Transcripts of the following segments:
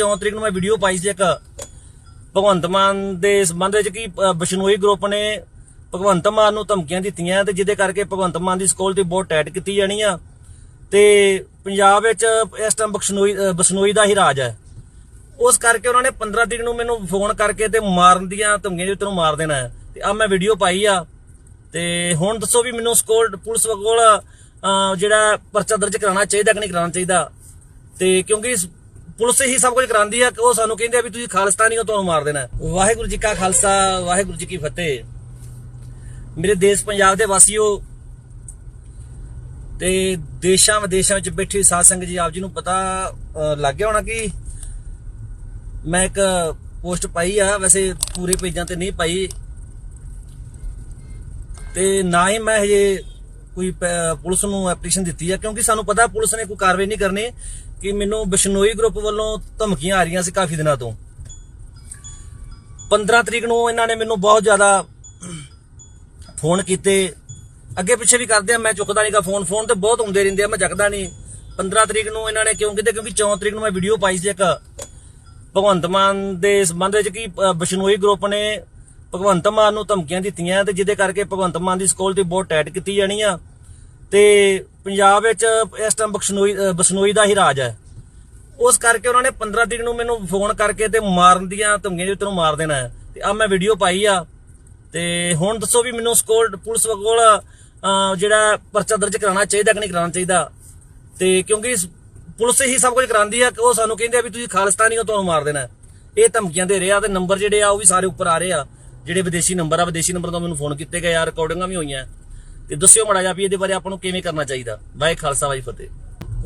14 ਤਰੀਕ ਨੂੰ ਮੈਂ ਵੀਡੀਓ ਪਾਈ ਸੀ ਇੱਕ। ਭਗਵੰਤ ਮਾਨ ਦੇ ਸੰਬੰਧ ਵਿੱਚ ਕਿ ਅ, ਬਿਸ਼ਨੋਈ ਗਰੁੱਪ ਨੇ ਭਗਵੰਤ ਮਾਨ ਨੂੰ ਧਮਕੀਆਂ ਦਿੱਤੀਆਂ ਤੇ ਜਿਹਦੇ ਕਰਕੇ ਭਗਵੰਤ ਮਾਨ ਦੀ ਸਕਿਉਰਟੀ ਬਹੁਤ ਟਾਈਟ ਕੀਤੀ ਜਾਣੀ ਆ। ਤੇ ਪੰਜਾਬ ਵਿੱਚ ਇਸ ਟਾਈਮ ਬਖਸ਼ਨੋਈ ਬਸਨੋਈ ਦਾ ਹੀ ਰਾਜ ਹੈ। ਉਸ ਕਰਕੇ ਉਹਨਾਂ ਨੇ 15 ਤਰੀਕ ਨੂੰ ਮੈਨੂੰ ਫੋਨ ਕਰਕੇ ਤੇ ਮਾਰਨ ਦੀਆਂ ਧਮਕੀਆਂ ਦੇ ਤੈਨੂੰ ਮਾਰ ਦੇਣਾ ਹੈ। ਤੇ ਆ ਮੈਂ ਵੀਡੀਓ ਪਾਈ ਆ। ਤੇ ਹੁਣ ਦੱਸੋ ਵੀ ਮੈਨੂੰ ਸਕੋਲ ਪੁਲਿਸ ਕੋਲ ਜਿਹੜਾ ਪਰਚਾ ਦਰਜ ਕਰਾਉਣਾ ਚਾਹੀਦਾ ਕਿ ਨਹੀਂ ਕਰਾਉਣਾ ਚਾਹੀਦਾ? ਤੇ ਕਿਉਂਕਿ ਪੁਲਿਸ ਹੀ ਸਭ ਕੁਝ ਕਰਾਉਂਦੀ ਆ, ਉਹ ਸਾਨੂੰ ਕਹਿੰਦੇ ਆ ਵੀ ਤੁਸੀਂ ਖਾਲਿਸਤਾਨੀ ਹੋ ਤੁਹਾਨੂੰ ਮਾਰ ਦੇਣਾ। ਵਾਹਿਗੁਰੂ ਜੀ ਕਾ ਖਾਲਸਾ, ਵਾਹਿਗੁਰੂ ਜੀ ਕੀ ਫਤਿਹ। ਮੇਰੇ ਦੇਸ਼ ਪੰਜਾਬ ਦੇ ਵਾਸੀਓ, ਤੇ ਦੇਸ਼ਾਂ ਵਿਦੇਸ਼ਾਂ ਵਿੱਚ ਬੈਠੇ ਸਾਧ ਸੰਗਤ ਜੀ, ਆਪ ਜੀ ਨੂੰ ਪਤਾ ਲੱਗ ਗਿਆ ਹੋਣਾ ਕਿ ਮੈਂ ਇੱਕ ਪੋਸਟ ਪਾਈ ਆ, ਵੈਸੇ ਪੂਰੇ ਪੇਜਾਂ ਤੇ ਨਹੀਂ ਪਾਈ। ਤੇ ਨਾ ਹੀ ਮੈਂ ਹਜੇ ਕੋਈ ਪੁਲਿਸ ਨੂੰ ਐਪਲੀਕੇਸ਼ਨ ਦਿੱਤੀ ਆ ਕਿਉਂਕਿ ਸਾਨੂੰ ਪਤਾ ਪੁਲਿਸ ਨੇ ਕੋਈ ਕਾਰਵਾਈ ਨਹੀਂ ਕਰਨੀ ਕਿ ਮੈਨੂੰ ਬਿਸ਼ਨੋਈ ਗਰੁੱਪ ਵੱਲੋਂ ਧਮਕੀਆਂ ਆ ਰਹੀਆਂ ਸੀ ਕਾਫੀ ਦਿਨਾਂ ਤੋਂ। 15 ਤਰੀਕ ਨੂੰ ਇਹਨਾਂ ਨੇ ਮੈਨੂੰ ਬਹੁਤ ਜ਼ਿਆਦਾ ਫੋਨ ਕੀਤੇ। ਅੱਗੇ ਪਿੱਛੇ ਵੀ ਕਰਦੇ ਆ ਮੈਂ ਚੁੱਕਦਾ ਨਹੀਂਗਾ ਫੋਨ ਫੋਨ ਤੇ ਬਹੁਤ ਹੁੰਦੇ ਰਹਿੰਦੇ ਆ ਮੈਂ ਚੱਕਦਾ ਨਹੀਂ 15 ਤਰੀਕ ਨੂੰ ਇਹਨਾਂ ਨੇ ਕਿਉਂ ਕਿਤੇ? ਕਿਉਂਕਿ 14 ਤਰੀਕ ਨੂੰ ਮੈਂ ਵੀਡੀਓ ਪਾਈ ਸੀ ਇੱਕ। ਭਗਵੰਤ ਮਾਨ ਦੇ ਸੰਬੰਧ ਵਿੱਚ ਕਿ ਅ, ਬਿਸ਼ਨੋਈ ਗਰੁੱਪ ਨੇ ਭਗਵੰਤ ਮਾਨ ਨੂੰ ਧਮਕੀਆਂ ਦਿੱਤੀਆਂ ਤੇ ਜਿਹਦੇ ਕਰਕੇ ਭਗਵੰਤ ਮਾਨ ਦੀ ਸਕਿਉਰਟੀ ਬਹੁਤ ਟਾਈਟ ਕੀਤੀ ਜਾਣੀ ਆ। ਤੇ ਪੰਜਾਬ ਵਿੱਚ ਇਸ ਟਾਈਮ ਬਖਸ਼ਨੋਈ ਬਸਨੋਈ ਦਾ ਹੀ ਰਾਜ ਹੈ। ਉਸ ਕਰਕੇ ਉਹਨਾਂ ਨੇ 15 ਤਰੀਕ ਨੂੰ ਮੈਨੂੰ ਫੋਨ ਕਰਕੇ ਤੇ ਮਾਰਨ ਦੀਆਂ ਧਮਕੀਆਂ ਦੇ ਤੈਨੂੰ ਮਾਰ ਦੇਣਾ ਹੈ। ਤੇ ਆ ਮੈਂ ਵੀਡੀਓ ਪਾਈ ਆ। ਤੇ ਹੁਣ ਦੱਸੋ ਵੀ ਮੈਨੂੰ ਸਕੋਲ, ਪੁਲਿਸ ਕੋਲ ਜਿਹੜਾ ਪਰਚਾ ਦਰਜ ਕਰਾਉਣਾ ਚਾਹੀਦਾ ਕਿ ਨਹੀਂ ਕਰਾਉਣਾ ਚਾਹੀਦਾ? ਤੇ ਕਿਉਂਕਿ ਪੁਲਿਸ ਹੀ ਸਭ ਕੁਝ ਕਰਾਉਂਦੀ ਆ, ਉਹ ਸਾਨੂੰ ਕਹਿੰਦੇ ਆ ਵੀ ਤੁਸੀਂ ਖਾਲਿਸਤਾਨੀ ਹੋ, ਤੁਹਾਨੂੰ ਮਾਰ ਦੇਣਾ ਇਹ ਧਮਕੀਆਂ ਦੇ ਰਿਹਾ ਤੇ ਨੰਬਰ ਜਿਹੜੇ ਆ ਉਹ ਵੀ ਸਾਰੇ ਉੱਪਰ ਆ ਰਹੇ ਆ। ਜਿਹੜੇ ਵਿਦੇਸ਼ੀ ਨੰਬਰ ਆ, ਵਿਦੇਸ਼ੀ ਨੰਬਰ ਤੋਂ ਮੈਨੂੰ ਫੋਨ ਕੀਤੇ ਗਏ ਆ ਰਿਕਾਰਡਿੰਗਾਂ ਵੀ ਹੋਈਆਂ। ਤੇ ਦੱਸਿਓ ਮੜਾ ਜਾ ਵੀ ਇਹਦੇ ਬਾਰੇ ਆਪਾਂ ਨੂੰ ਕਿਵੇਂ ਕਰਨਾ ਚਾਹੀਦਾ। ਵਾਹਿ ਖਾਲਸਾ ਵਾਹਿ ਫਤਿਹ।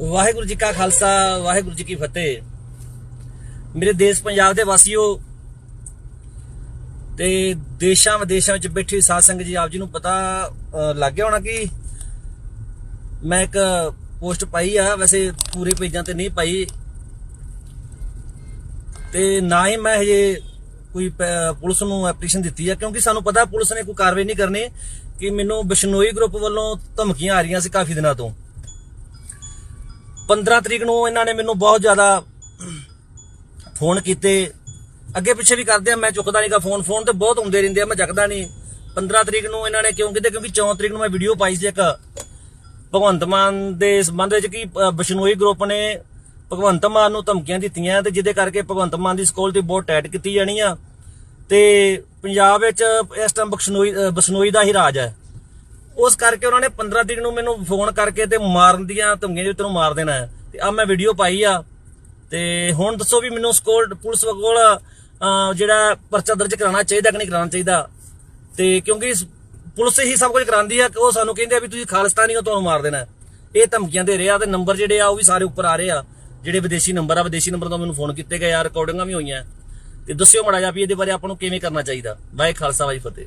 ਵਾਹਿਗੁਰੂ ਜੀ ਕਾ ਖਾਲਸਾ, ਵਾਹਿਗੁਰੂ ਜੀ ਕੀ ਫਤਿਹ। ਮੇਰੇ ਦੇਸ਼ ਪੰਜਾਬ ਦੇ ਵਾਸੀਓ, ਤੇ ਦੇਸ਼ਾਂ ਵਿਦੇਸ਼ਾਂ ਵਿੱਚ ਬੈਠੇ ਸਾਧ ਸੰਗਤ ਜੀ, ਆਪ ਜੀ ਨੂੰ ਪਤਾ ਲੱਗ ਗਿਆ ਹੋਣਾ ਕਿ ਮੈਂ ਇੱਕ ਪੋਸਟ ਪਾਈ ਆ, ਵੈਸੇ ਪੂਰੇ ਪੇਜਾਂ ਤੇ ਨਹੀਂ ਪਾਈ। ਤੇ ਨਾ ਹੀ ਮੈਂ ਹਜੇ ਕੋਈ ਪੁਲਿਸ ਨੂੰ ਐਪਲੀਕੇਸ਼ਨ ਦਿੱਤੀ ਹੈ ਕਿਉਂਕਿ ਸਾਨੂੰ ਪਤਾ ਪੁਲਿਸ ਨੇ ਕੋਈ ਕਾਰਵਾਈ ਨਹੀਂ ਕਰਨੀ ਕਿ ਮੈਨੂੰ ਬਿਸ਼ਨੋਈ ਗਰੁੱਪ ਵੱਲੋਂ ਧਮਕੀਆਂ ਆ ਰਹੀਆਂ ਸੀ ਕਾਫੀ ਦਿਨਾਂ ਤੋਂ। 15 ਤਰੀਕ ਨੂੰ ਇਹਨਾਂ ਨੇ ਮੈਨੂੰ ਬਹੁਤ ਜ਼ਿਆਦਾ ਫੋਨ ਕੀਤੇ। ਅੱਗੇ ਪਿੱਛੇ ਵੀ ਕਰਦੇ ਆ ਮੈਂ ਚੁੱਕਦਾ ਨਹੀਂਗਾ ਫੋਨ। ਫੋਨ ਤੇ ਬਹੁਤ ਹੁੰਦੇ ਰਹਿੰਦੇ ਆ ਮੈਂ ਚੱਕਦਾ ਨਹੀਂ 15 ਤਰੀਕ ਨੂੰ ਇਹਨਾਂ ਨੇ ਕਿਉਂ ਕਿਤੇ? ਕਿਉਂਕਿ 14 ਤਰੀਕ ਨੂੰ ਮੈਂ ਵੀਡੀਓ ਪਾਈ ਸੀ ਇੱਕ ਭਗਵੰਤ ਮਾਨ ਦੇ ਸੰਬੰਧ ਵਿੱਚ ਕਿ ਅ, ਬਿਸ਼ਨੋਈ ਗਰੁੱਪ ਨੇ ਭਗਵੰਤ ਮਾਨ ਨੂੰ ਧਮਕੀਆਂ ਦਿੱਤੀਆਂ ਤੇ ਜਿਹਦੇ ਕਰਕੇ ਭਗਵੰਤ ਮਾਨ ਦੀ ਸਕੋਲ ਸਕਿਉਰਟੀ ਬਹੁਤ ਟਾਈਟ ਕੀਤੀ ਜਾਣੀ ਆ। ਤੇ ਪੰਜਾਬ ਵਿੱਚ ਇਸ ਟਾਈਮ ਬਖਸ਼ਨੋਈ ਬਸਨੋਈ ਦਾ ਹੀ ਰਾਜ ਹੈ। ਉਸ ਕਰਕੇ ਉਹਨਾਂ ਨੇ 15 ਤਰੀਕ ਨੂੰ ਮੈਨੂੰ ਫੋਨ ਕਰਕੇ ਤੇ ਮਾਰਨ ਦੀਆਂ ਧਮਕੀਆਂ ਦੇ ਤੈਨੂੰ ਮਾਰ ਦੇਣਾ ਹੈ। ਤੇ ਆ ਮੈਂ ਵੀਡੀਓ ਪਾਈ ਆ। ਤੇ ਹੁਣ ਦੱਸੋ ਵੀ ਮੈਨੂੰ ਸਕੋਲ, ਪੁਲਿਸ ਕੋਲ ਜਿਹੜਾ ਪਰਚਾ ਦਰਜ ਕਰਾਉਣਾ ਚਾਹੀਦਾ ਕਿ ਨਹੀਂ ਕਰਾਉਣਾ ਚਾਹੀਦਾ? ਤੇ ਕਿਉਂਕਿ ਪੁਲਿਸ ਹੀ ਸਭ ਕੁਝ ਕਰਾਉਂਦੀ ਆ, ਉਹ ਸਾਨੂੰ ਕਹਿੰਦੇ ਆ ਵੀ ਤੁਸੀਂ ਖਾਲਿਸਤਾਨੀ ਹੋ, ਤੁਹਾਨੂੰ ਮਾਰ ਦੇਣਾ ਇਹ ਧਮਕੀਆਂ ਦੇ ਰਿਹਾ ਤੇ ਨੰਬਰ ਜਿਹੜੇ ਆ ਉਹ ਵੀ ਸਾਰੇ ਉੱਪਰ ਆ ਰਹੇ ਆ। ਜਿਹੜੇ ਵਿਦੇਸ਼ੀ ਨੰਬਰ ਆ, ਵਿਦੇਸ਼ੀ ਨੰਬਰ ਤੋਂ ਮੈਨੂੰ ਫੋਨ ਕੀਤੇ ਗਏ ਆ ਰਿਕਾਰਡਿੰਗਾਂ ਵੀ ਹੋਈਆਂ। ਤੇ ਦੱਸਿਓ ਮੜਾ ਜਾ ਵੀ ਇਹਦੇ ਬਾਰੇ ਆਪਾਂ ਨੂੰ ਕਿਵੇਂ ਕਰਨਾ ਚਾਹੀਦਾ। ਵਾਹਿ ਖਾਲਸਾ, ਵਾਹਿ ਫਤਿਹ।